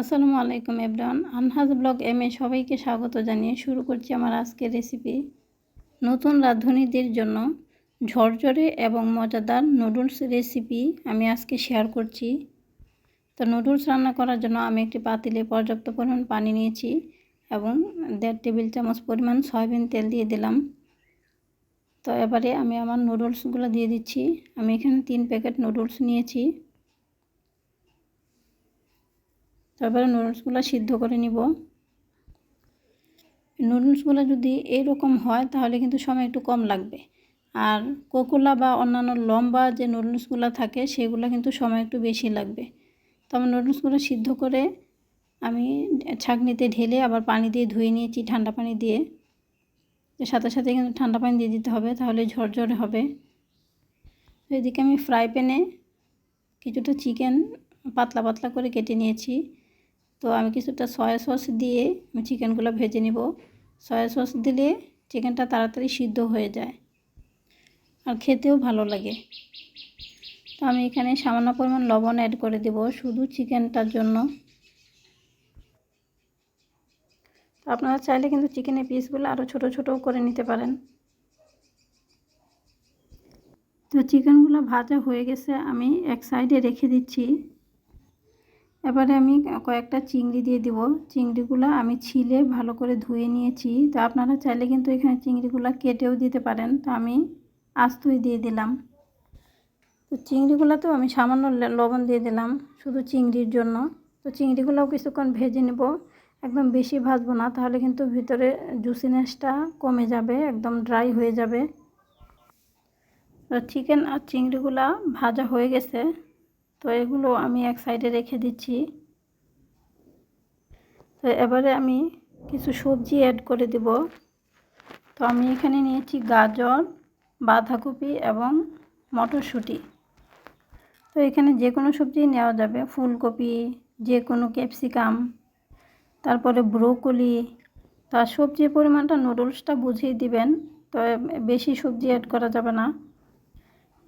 আসসালামু আলাইকুম এভরান আনহাজ ব্লগ এম এ সবাইকে স্বাগত জানিয়ে শুরু করছি আমার আজকের রেসিপি নতুন রাঁধুনিদের জন্য ঝরঝরে এবং মজাদার নুডলস রেসিপি আমি আজকে শেয়ার করছি। তো নুডলস রান্না করার জন্য আমি একটি পাতিলে পর্যাপ্ত পরিমাণ পানি নিয়েছি এবং দেড় টেবিল চামচ পরিমাণ সয়াবিন তেল দিয়ে দিলাম। তো এবারে আমি আমার নুডলসগুলো দিয়ে দিচ্ছি। আমি এখানে তিন প্যাকেট নুডলস নিয়েছি। তারপরে নুডলসগুলো সিদ্ধ করে নিব। নুডলসগুলো যদি এইরকম হয়, তাহলে কিন্তু সময় একটু কম লাগবে। আর কোকোলা বা অন্যান্য লম্বা যে নুডলসগুলো থাকে, সেগুলো কিন্তু সময় একটু বেশি লাগবে। তো আমার নুডলসগুলো সিদ্ধ করে আমি ছাঁকনিতে ঢেলে আবার পানি দিয়ে ধুয়ে নিয়েছি ঠান্ডা পানি দিয়ে। সাথে সাথে কিন্তু ঠান্ডা পানি দিয়ে দিতে হবে, তাহলে ঝরঝরে হবে। এদিকে আমি ফ্রাই প্যানে কিছুটা চিকেন পাতলা পাতলা করে কেটে নিয়েছি। তো আমি কিছুটা সয়া সস দিয়ে আমি চিকেনগুলো ভেজে নিব। সয়া সস দিলে চিকেনটা তাড়াতাড়ি সিদ্ধ হয়ে যায় আর খেতেও ভালো লাগে। তো আমি এখানে সামান্য পরিমাণ লবণ অ্যাড করে দেব শুধু চিকেনটার জন্য। আপনারা চাইলে কিন্তু চিকেনের পিসগুলো আরও ছোট ছোট করে নিতে পারেন। তো চিকেনগুলো ভাজা হয়ে গেছে, আমি এক সাইডে রেখে দিচ্ছি। এবারে আমি কয়েকটা চিংড়ি দিয়ে দিব। চিংড়িগুলো আমি ছিলে ভালো করে ধুয়ে নিয়েছি। তো আপনারা চাইলে কিন্তু এখানে চিংড়িগুলো কেটেও দিতে পারেন। তো আমি আস্তই দিয়ে দিলাম। তো চিংড়িগুলোতেও আমি সামান্য লবণ দিয়ে দিলাম শুধু চিংড়ির জন্য। তো চিংড়িগুলোও কিছুক্ষণ ভেজে নেব। একদম বেশি ভাজবো না, তাহলে কিন্তু ভিতরে জুসিনেসটা কমে যাবে, একদম ড্রাই হয়ে যাবে। তো চিকেন আর চিংড়িগুলা ভাজা হয়ে গেছে। তো এগুলো আমি এক সাইডে রেখে দিচ্ছি। তো এবারে আমি কিছু সবজি অ্যাড করে দেব। তো আমি এখানে নিয়েছি গাজর, বাঁধাকপি এবং মটরশুঁটি। তো এখানে যে কোনো সবজি নেওয়া যাবে। ফুলকপি, যে কোনো ক্যাপসিকাম, তারপরে ব্রোকলি। তার সবজির পরিমাণটা নুডলসটা বুঝিয়ে দিবেন। তো বেশি সবজি অ্যাড করা যাবে না।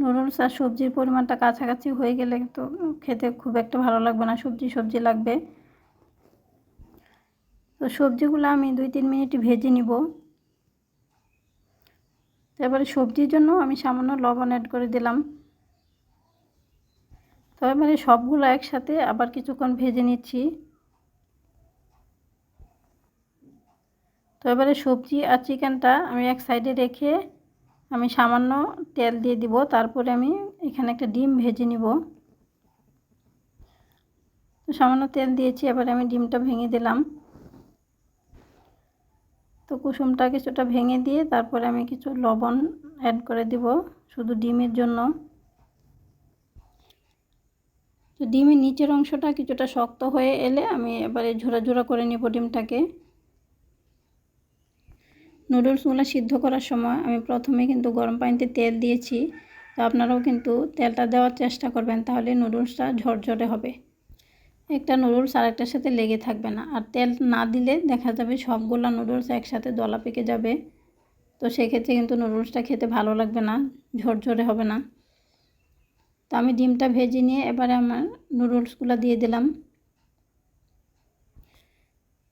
নুডলস আর সবজির পরিমাণটা কাছাকাছি হয়ে গেলে তো খেতে খুব একটা ভালো লাগবে না, সবজি সবজি লাগবে। তো সবজিগুলো আমি দুই তিন মিনিট ভেজে নিব। এবারে সবজির জন্য আমি সামান্য লবণ অ্যাড করে দিলাম। তবে এবারে সবগুলো একসাথে আবার কিছুক্ষণ ভেজে নিচ্ছি। তো এবারে সবজি আর চিকেনটা আমি এক সাইডে রেখে আমি সামান্য তেল দিয়ে দিব, তারপরে আমি এখানে একটা ডিম ভেজে নিব। তো সামান্য তেল দিয়েছি, এবার আমি ডিমটা ভেঙে দিলাম। তো কুসুমটা কিছুটা ভেঙে দিয়ে তারপরে আমি কিছু লবণ অ্যাড করে দিব, শুধু ডিমের জন্য। তো ডিমের নিচের অংশটা কিছুটা শক্ত হয়ে এলে আমি এবারে ঝোড়া ঝোড়া করে নিব ডিমটাকে। নুডলসগুলো সিদ্ধ করার সময় আমি প্রথমে কিন্তু গরম পানিতে তেল দিয়েছি। তো আপনারাও কিন্তু তেলটা দেওয়ার চেষ্টা করবেন, তাহলে নুডলসটা ঝরঝরে হবে। একটা নুডলস আরেকটার সাথে লেগে থাকবে না। আর তেল না দিলে দেখা যাবে সবগুলো নুডলস একসাথে দলা পেকে যাবে। তো সেক্ষেত্রে কিন্তু নুডলসটা খেতে ভালো লাগবে না, ঝরঝরে হবে না। তো আমি ডিমটা ভেজে নিয়ে এবারে আমার নুডলসগুলো দিয়ে দিলাম।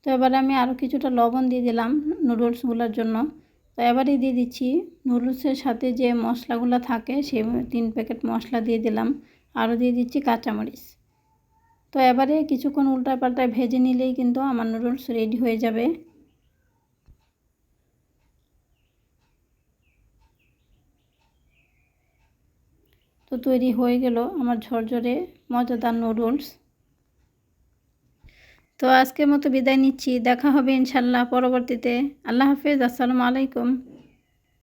তো এবারে আমি আরও কিছুটা লবণ দিয়ে দিলাম নুডলসগুলোর জন্য। তো এবারে দিয়ে দিচ্ছি নুডলসের সাথে যে মশলাগুলো থাকে সে তিন প্যাকেট মশলা দিয়ে দিলাম। আরও দিয়ে দিচ্ছি কাঁচামরিচ। তো এবারে কিছুক্ষণ উল্টায় পাল্টায় ভেজে নিলেই কিন্তু আমার নুডলস রেডি হয়ে যাবে। তো তৈরি হয়ে গেল আমার ঝরঝরে মজাদার নুডলস। তো আজকের মতো বিদায় নিচ্ছি দেখা হবে ইনশাল্লাহ পরবর্তীতে। আল্লাহ হাফিজ আসসালামু আলাইকুম।